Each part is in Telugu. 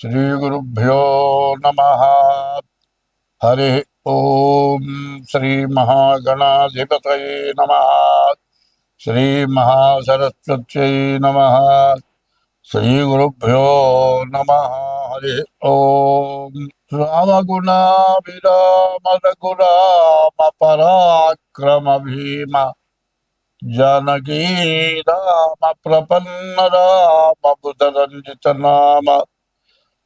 श्रीगुरुभ्यो नमः। हरि ॐ श्रीमहागणाधिपतये नमः। श्रीमहासरस्वत्यै नमः। श्रीगुरुभ्यो नमः। हरि ॐ पराक्रम भीम जानकी राम प्रपन्न राम बुधरंजित नाम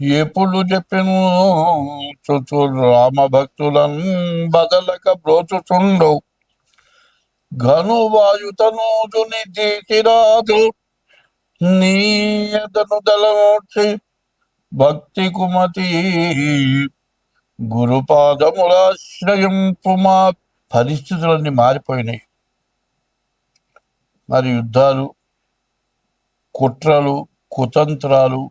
ఎప్పుడు చెప్పిను చుచు రామ భక్తులను బదలక బ్రోచుచుండు. ఘను వాయుతనూజుని తీసిరాదు నీయతను దళమూర్చి భక్తి కుమతి. గురుపాదములాశ్రయింపు మా పరిస్థితులన్నీ మారిపోయినాయి. మరి యుద్ధాలు కుట్రలు కుతంత్రాలు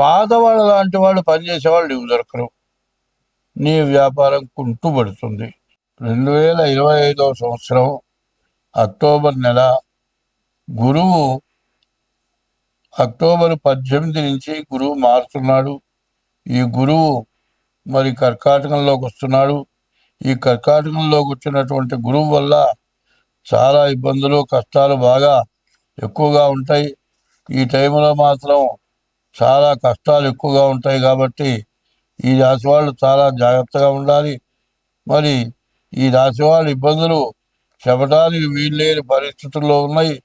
పాతవాళ్ళ లాంటి వాళ్ళు పనిచేసేవాళ్ళు నీకు దొరకరు. నీ వ్యాపారం కుంటుపడుతుంది. రెండు వేల ఇరవై ఐదవ సంవత్సరం అక్టోబర్ నెల గురువు అక్టోబర్ పద్దెనిమిది నుంచి గురువు మారుతున్నాడు. ఈ గురువు మరి కర్కాటకంలోకి వస్తున్నాడు. ఈ కర్కాటకంలోకి వచ్చినటువంటి గురువు వల్ల చాలా ఇబ్బందులు కష్టాలు బాగా ఎక్కువగా ఉంటాయి. ఈ టైంలో మాత్రం చాలా కష్టాలు ఎక్కువగా ఉంటాయి కాబట్టి ఈ రాశి వాళ్ళు చాలా జాగ్రత్తగా ఉండాలి. మరి ఈ రాశి వాళ్ళ ఇబ్బందులు చెప్పడానికి వీల్లేని పరిస్థితుల్లో ఉన్నాయి.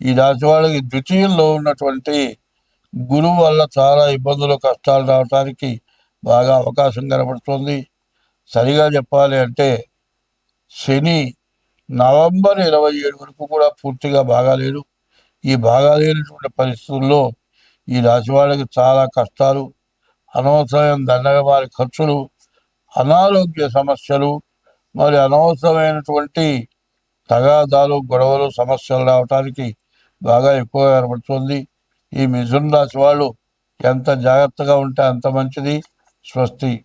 ఈ రాశి వాళ్ళకి ద్వితీయంలో ఉన్నటువంటి గురువు వల్ల చాలా ఇబ్బందులు కష్టాలు రావడానికి బాగా అవకాశం కనబడుతుంది. సరిగా చెప్పాలి అంటే శని నవంబర్ ఇరవై ఏడు వరకు కూడా పూర్తిగా బాగాలేదు ఈ బాగాలేనటువంటి పరిస్థితుల్లో ఈ రాశి వాళ్ళకి చాలా కష్టాలు అనవసరమైన దండగ వారి ఖర్చులు అనారోగ్య సమస్యలు మరి అనవసరమైనటువంటి తగాదాలు గొడవలు సమస్యలు రావటానికి బాగా ఎక్కువ ఏర్పడుతుంది. ఈ మిథున రాశి వాళ్ళు ఎంత జాగ్రత్తగా ఉంటే అంత మంచిది. స్వస్తి.